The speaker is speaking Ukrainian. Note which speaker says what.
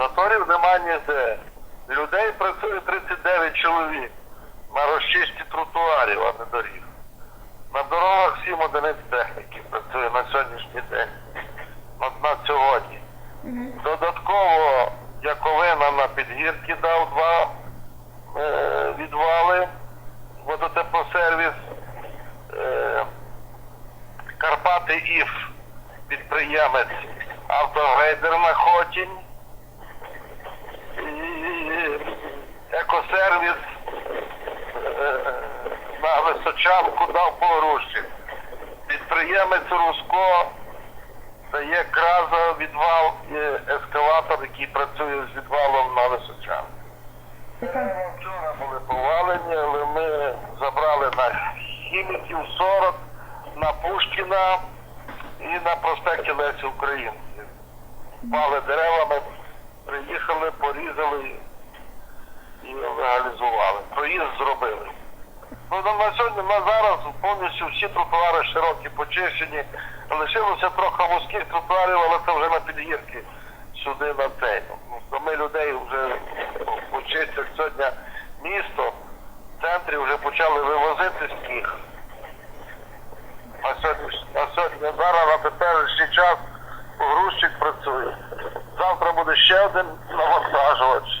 Speaker 1: Заторів нема ніде. Людей працює 39 чоловік на розчисті тротуарів, а не доріг. На дорогах 7 одиниць техніки працює на сьогоднішній день. На, на сьогодні. Додатково Яковина на підгірки дав два е, відвали, водотеплосервіс, е, Карпати Іф, підприємець, автогрейдер на Хотінь, і екосервіс е, на Височанку дав по гроші. Підприємець Руско дає краза відвал і ескаватор, який працює з відвалом на Височанку. Вчора були повалені, але ми забрали на хіміків 40, на Пушкіна і на проспекті Лесі Українки. Пали деревами, приїхали, порізали і легалізували. Проїзд зробили. Ну, на сьогодні на зараз повністю всі тротуари широкі, почищені. Лишилося трохи вузьких тротуарів, але це вже на підгірки сюди на цей. Ну, ми людей вже почистять сьогодні місто. В центрі вже почали вивозити сніг. А сьогодні, а сьогодні зараз на теперішній час грузчик працює. Завтра буде ще один навантажувач.